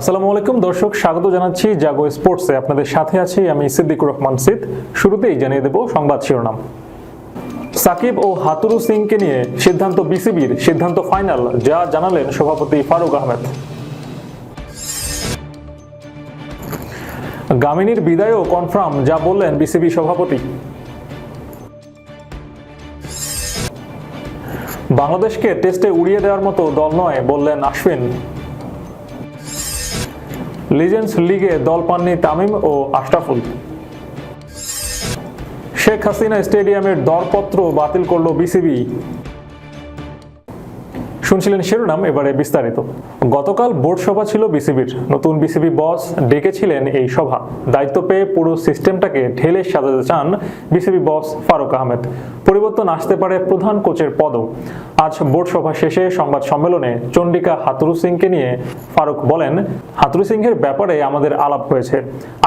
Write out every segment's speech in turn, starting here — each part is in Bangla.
আসসালামু আলাইকুম। দর্শক, স্বাগত জানাচ্ছি জাগো স্পোর্টসে। আপনাদের সাথে আছি আমি সিদ্দিকুর রহমান সিদ। শুরুতেই জানিয়ে দেব সংবাদ শিরোনাম। সাকিব ও হাতুরু সিংকে নিয়ে সিদ্ধান্ত বিসিবির সিদ্ধান্ত ফাইনাল, যা জানালেন সভাপতি ফারুক আহমেদ। গামিনীর বিদায়ও কনফার্ম, যা বললেন বিসিবি সভাপতি। বাংলাদেশকে টেস্টে উড়িয়ে দেওয়ার মতো দল নয়, বললেন আশ্বিন। লিজেন্ডস লিগে দল পাননি তামিম ও আশরাফুল শেখ হাসিনা স্টেডিয়ামের দরপত্র বাতিল করল বিসিবি। শুনছিলেন শিরোনাম, এবারে বিস্তারিত। গতকাল বোর্ড সভা ছিল বিসিবির। নতুন বিসিবি বস ডেকেছিলেন এই সভা। দায়িত্ব পেয়ে পুরো সিস্টেমটাকে ঢেলে সাজাতে চান বিসিবি বস ফারুক আহমেদ। পরিবর্তন আসতে পারে প্রধান কোচের পদও। আজ বোর্ড সভা শেষে সংবাদ সম্মেলনে চন্ডিকা হাতুরু সিংকে নিয়ে ফারুক বলেন, হাতুরু সিংহের ব্যাপারে আমাদের আলাপ হয়েছে।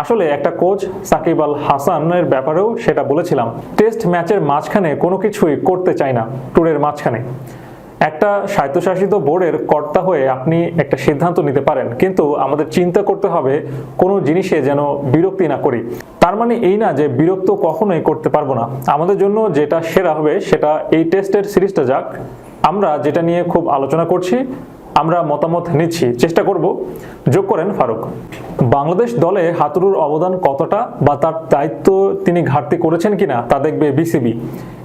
আসলে একটা কোচ সাকিব আল হাসানের ব্যাপারেও সেটা বলেছিলাম। টেস্ট ম্যাচের মাঝখানে কোনো কিছুই করতে চাই না, ট্যুরের মাঝখানে। একটা স্বায়ত্তশাসিত বোর্ডের কর্তা হয়ে আপনি একটা সিদ্ধান্ত নিতে পারেন, কিন্তু আমাদের চিন্তা করতে হবে কোনো জিনিসে যেন বিরক্তি না করি। তার মানে এই না যে বিরক্ত কখনোই করতে পারব না। আমাদের জন্য যেটা সেরা হবে সেটা এই টেস্টের সিরিজটা যাক। আমরা যেটা নিয়ে খুব আলোচনা করছি আমরা মতামত নিচ্ছি, চেষ্টা করব। যোগ করেন ফারুক। বাংলাদেশ দলে হাতুরুর অবদান কতটা বা তার দায়িত্ব তিনি ঘাটতি করেছেন কিনা তা দেখবে বিসিবি।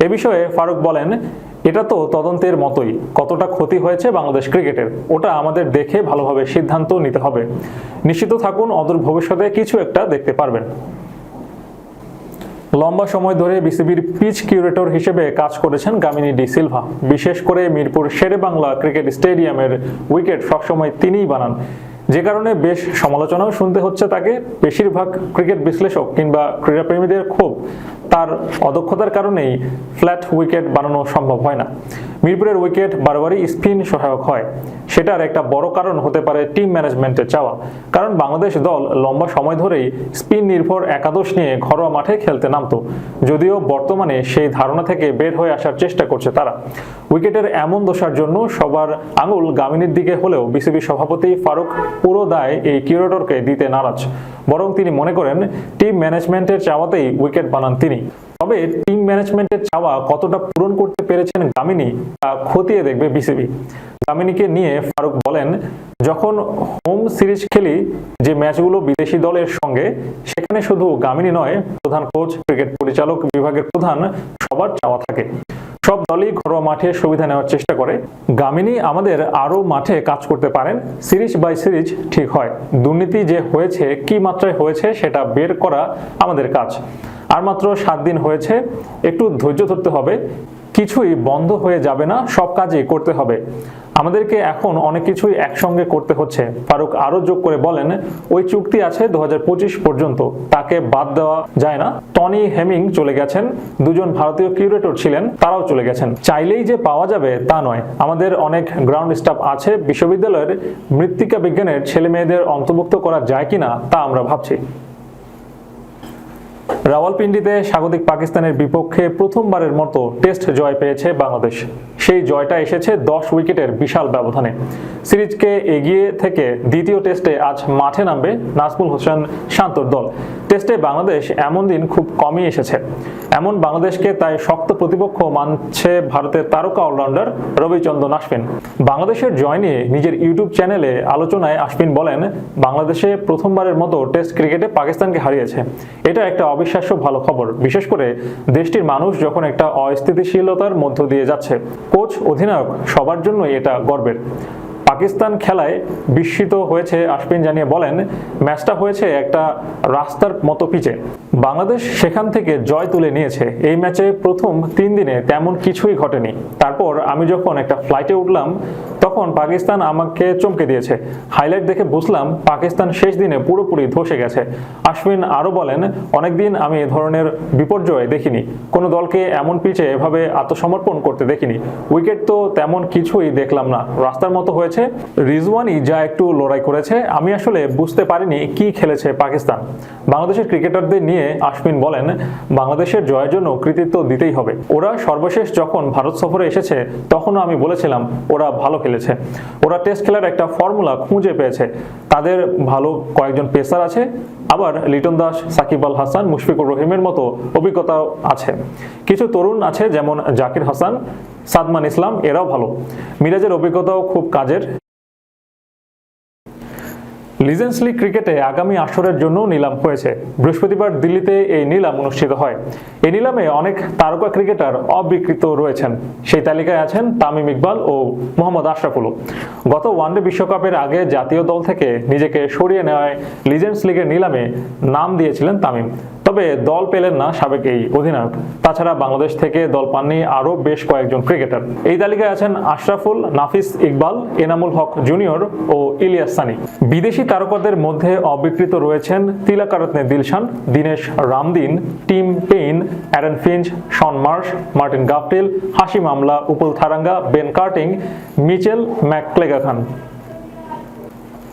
এ বিষয়ে ফারুক বলেন, এটা তো তদন্তের মতোই, কতটা ক্ষতি হয়েছে বাংলাদেশ ক্রিকেটের। ওটা আমাদের দেখে ভালোভাবে সিদ্ধান্ত নিতে হবে। নিশ্চিত থাকুন, অদূর ভবিষ্যতে কিছু একটা দেখতে পারবেন। লম্বা সময় ধরে বিসিবির পিচ কিউরেটর হিসেবে কাজ করেছেন গামিনী ডি সিলভা। বিশেষ করে মিরপুর শেরে বাংলা ক্রিকেট স্টেডিয়ামের উইকেট সবসময় তিনিই বানান। যে কারণে বেশ সমালোচনাও শুনতে হচ্ছে তাকে। বেশিরভাগ ক্রিকেট বিশ্লেষক কিংবা ক্রীড়াপ্রেমীদের ক্ষোভ। তার অদক্ষতার কারণেই ফ্ল্যাট উইকেট বানানো সম্ভব হয় না। মিরপুরের উইকেট বারবারই স্পিন সহায়ক হয়। সেটার একটা বড় কারণ হতে পারে টিম ম্যানেজমেন্টের চাওয়া। কারণ বাংলাদেশ দল লম্বা সময় ধরেই স্পিন নির্ভর একাদশ নিয়ে ঘরোয়া মাঠে খেলতে নামতো। যদিও বর্তমানে সেই ধারণা থেকে বের হয়ে আসার চেষ্টা করছে তারা। উইকেটের এমন দশার জন্য সবার আঙুল গামিনীর দিকে হলেও বিসিবি সভাপতি ফারুক পুরো দায় এই কিউরেটরকে দিতে নারাজ। বরং তিনি মনে করেন, টিম ম্যানেজমেন্টের চাওয়াতেই উইকেট বানান তিনি। তবে টিম ম্যানেজমেন্টের চাওয়া কতটা পূরণ করতে পেরেছেন গামিনী, তা খতিয়ে দেখবে বিসিবি। গামিনীকে নিয়ে ফারুক বলেন, যখন হোম সিরিজ খেলি, যে ম্যাচগুলো বিদেশি দলের সঙ্গে, সেখানে শুধু গামিনী নয়, প্রধান কোচ, ক্রিকেট পরিচালক বিভাগের প্রধান, সবার চাওয়া থাকে। সব দলই ঘরোয়া মাঠে সুবিধা নেওয়ার চেষ্টা করে। গামিনী আমাদের আরও মাঠে কাজ করতে পারেন। সিরিজ বাই সিরিজ ঠিক হয়। দুর্নীতি যে হয়েছে, কি মাত্রায় হয়েছে সেটা বের করা আমাদের কাজ। আর মাত্র সাত দিন হয়েছে, একটু ধৈর্য ধরতে হবে। কিছুই বন্ধ হয়ে যাবে না, সব কাজই করতে হবে। আমাদেরকে এখন অনেক কিছুই একসঙ্গে করতে হচ্ছে। ফারুক আরও যোগ করে বলেন, ওই চুক্তি আছে দু হাজার পঁচিশ পর্যন্ত। তাকে বাদ দেওয়া যায় না। টনি হেমিং চলে গেছেন। দুজন ভারতীয় কিউরেটর ছিলেন, তারাও চলে গেছেন। চাইলেই যে পাওয়া যাবে তা নয়। আমাদের অনেক গ্রাউন্ড স্টাফ আছে, বিশ্ববিদ্যালয়ের মৃত্তিকা বিজ্ঞানের ছেলে মেয়েদের অন্তর্ভুক্ত করা যায় কিনা তা আমরা ভাবছি। রাওয়ালপিন্ডিতে স্বাগতিক পাকিস্তানের বিপক্ষে প্রথমবারের মতো টেস্ট জয় পেয়েছে বাংলাদেশ। সেই জয়টা এসেছে দশ উইকেটের বিশাল ব্যবধানে। সিরিজকে এগিয়ে থেকে দ্বিতীয় টেস্টে আজ মাঠে নামবে নাজমুল হোসেন শান্তর দল। টেস্টে বাংলাদেশ এমন দিন খুব কমই এসেছে। এমন বাংলাদেশকে তাই শক্ত প্রতিপক্ষ মানছে ভারতের তারকা অলরাউন্ডার রবিচন্দ্রন আশ্বিন। বাংলাদেশের জয় নিয়ে নিজের ইউটিউব চ্যানেলে আলোচনায় আশ্বিন বলেন, বাংলাদেশে প্রথমবারের মতো টেস্ট ক্রিকেটে পাকিস্তানকে হারিয়েছে। এটা একটা অবিশ্বাস্য ভালো খবর। বিশেষ করে দেশটির মানুষ যখন একটা অস্থিতিশীলতার মধ্য দিয়ে যাচ্ছে, কোচ, অধিনায়ক, সবার জন্যই এটা গর্বের। পাকিস্তান খেলায় বিস্মিত হয়েছে আশপিন জানিয়ে বলেন, ম্যাচটা হয়েছে একটা রাস্তার মতো পিচে। বাংলাদেশ সেখান থেকে জয় তুলে নিয়েছে। এই ম্যাচে প্রথম তিন দিনে তেমন কিছুই ঘটেনি। তারপর আমি যখন একটা ফ্লাইটে উঠলাম, তখন পাকিস্তান আমাকে চমকে দিয়েছে। হাইলাইট দেখে বুঝলাম, পাকিস্তান শেষ দিনে পুরোপুরি ধসে গেছে। আশ্বিন আরও বলেন, অনেকদিন আমি এ ধরনের বিপর্যয় দেখিনি। কোনো দলকে এমন পিচে এভাবে আত্মসমর্পণ করতে দেখিনি। উইকেট তো তেমন কিছুই দেখলাম না। রাস্তার মতো হয়েছে রিজওয়ানি যা একটু লড়াই করেছে, আমি আসলে বুঝতে পারিনি কি খেলেছে পাকিস্তান। বাংলাদেশের ক্রিকেটারদের নিয়ে আশমিন বলেন, বাংলাদেশের জয়ের জন্য কৃতিত্ব দিতেই হবে। ওরা সর্বশেষ যখন ভারত সফরে এসেছে, তখনও আমি বলেছিলাম, ওরা ভালো খেলেছে। ওরা টেস্ট খেলার একটা ফর্মুলা খুঁজে পেয়েছে। তাদের ভালো কয়েকজন পেসার আছে আবার লিটন দাস, সাকিব আল হাসান, মুশফিকুর রহিমের মতো অভিজ্ঞতাও আছে। কিছু তরুণ আছে যেমন জাকির হাসান, সাদমান ইসলাম, এরাও ভালো। মিরাজের অভিজ্ঞতাও খুব কাজের। লিজেন্স লিগ ক্রিকেটে আগামী আসরের জন্য নিলাম হয়েছে। বৃহস্পতিবার দিল্লিতে এই নিলাম অনুষ্ঠিত হয়। এই নিলামে অনেক তারকা ক্রিকেটার অবিকৃত রয়েছেন। সেই তালিকায় আছেন তামিম ইকবাল ও মোহাম্মদ আশরাফুলও গত ওয়ানডে বিশ্বকাপের আগে জাতীয় দল থেকে নিজেকে সরিয়ে নেওয়ায় লিজেন্স লিগের নিলামে নাম দিয়েছিলেন তামিম। তবে দল পেলেন না সাবেক এই অধিনায়ক। তাছাড়া বাংলাদেশ থেকে দল পাননি আরও বেশ কয়েকজন ক্রিকেটার। এই তালিকায় আছেন আশরাফুল, নাফিস ইকবাল, এনামুল হক জুনিয়র ও ইলিয়াস সানি। বিদেশি তারকাদের মধ্যে অবিকৃত রয়েছেন Tillakaratne Dilshan, Denesh Ramdin, Tim Paine, Aaron Finch, Shaun Marsh, Martin Guptill Hashim Amla, Upul Tharanga, Ben Cutting, Mitchell McClenaghan খান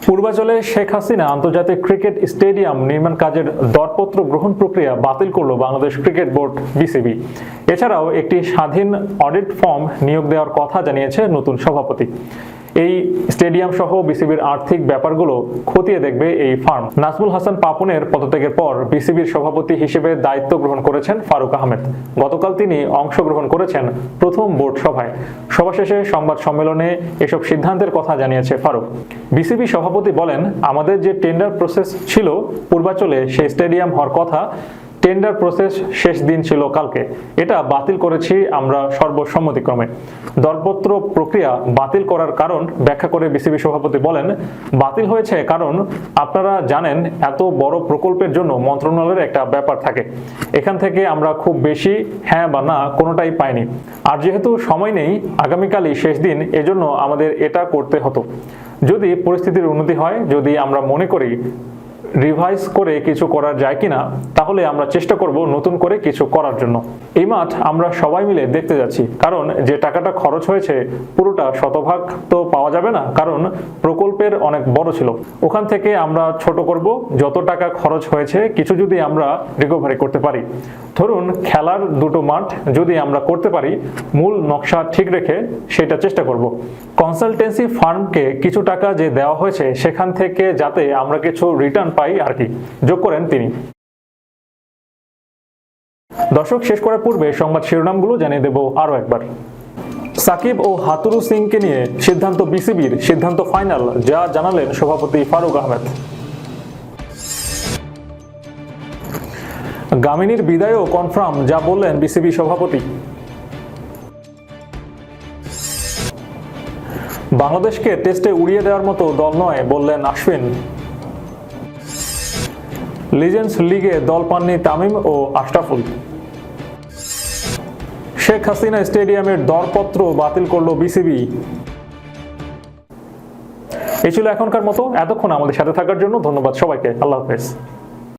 পূর্বাচলে শেখ হাসিনা আন্তর্জাতিক ক্রিকেট স্টেডিয়াম নির্মাণ কাজের দরপত্র গ্রহণ প্রক্রিয়া বাতিল করল বাংলাদেশ ক্রিকেট বোর্ড বিসিবি। এছাড়াও একটি স্বাধীন অডিট ফর্ম নিয়োগ দেওয়ার কথা জানিয়েছে নতুন সভাপতি। এই স্টেডিয়াম সহ বিসিবির আর্থিক ব্যাপারগুলো খতিয়ে দেখবে এই ফার্ম। নাজমুল হাসান পাপনের পদত্যাগের পর বিসিবির সভাপতি হিসেবে দায়িত্ব গ্রহণ করেছেন ফারুক আহমেদ। গতকাল তিনি অংশগ্রহণ করেছেন প্রথম বোর্ড সভায়। সভা শেষে সংবাদ সম্মেলনে এসব সিদ্ধান্তের কথা জানিয়েছে ফারুক। বিসিবি সভাপতি বলেন, আমাদের যে টেন্ডার প্রসেস ছিল, পূর্বাচলে সেই স্টেডিয়াম হওয়ার কথা টেন্ডার প্রসেস শেষ দিন ছিল কালকে। এটা বাতিল করেছি আমরা সর্বসম্মতিক্রমে। দরপত্র প্রক্রিয়া বাতিল করার কারণ ব্যাখ্যা করে বিসিবি সভাপতি বলেন, বাতিল হয়েছে কারণ আপনারা জানেন এত বড় প্রকল্পের জন্য মন্ত্রণালয়ের একটা ব্যাপার থাকে। এখান থেকে আমরা খুব বেশি হ্যাঁ বা না কোনোটাই পাইনি। আর যেহেতু সময় নেই, আগামীকালই শেষ দিন, এজন্য আমাদের এটা করতে হতো। যদি পরিস্থিতির উন্নতি হয়, যদি আমরা মনে করি রিভাইজ করে কিছু করা যায় কিনা, তাহলে আমরা চেষ্টা করব নতুন করে কিছু করার জন্য। এই মাঠ আমরা সবাই মিলে দেখতে যাচ্ছি, কারণ যে টাকাটা খরচ হয়েছে পুরোটা শতভাগ তো পাওয়া যাবে না, কারণ প্রকল্পের অনেক বড় ছিল। ওখান থেকে আমরা ছোট করব, যত টাকা খরচ হয়েছে কিছু যদি আমরা রিকভারি করতে পারি। ধরুন খেলার দুটো মাঠ যদি আমরা করতে পারি, মূল নকশা ঠিক রেখে সেটা চেষ্টা করব। কনসালটেন্সি ফার্মকে কিছু টাকা যে দেওয়া হয়েছে, সেখান থেকে যাতে আমরা কিছু রিটার্ন পাই আর কি। যোগ করেন তিনি। দর্শক, শেষ করার পূর্বে সংবাদ শিরোনামগুলো জানিয়ে দেব আরও একবার। সাকিব ও হাতুরু সিংকে নিয়ে সিদ্ধান্ত বিসিবির সিদ্ধান্ত ফাইনাল, যা জানালেন সভাপতি ফারুক আহমেদ। গামিনীর বিদায়ও কনফার্ম, যা বললেন বিসিবি সভাপতি। বাংলাদেশকে টেস্টে উড়িয়ে দেওয়ার মতো দল নয়, বললেন আশ্বিন। লিজেন্স লিগে দল পাননি তামিম ও আশরাফুল। শেখ হাসিনা স্টেডিয়ামের দরপত্র বাতিল করল বিসিবি। এই ছিল এখনকার মতো। এতক্ষণ আমাদের সাথে থাকার জন্য ধন্যবাদ সবাইকে। আল্লাহ হাফেজ।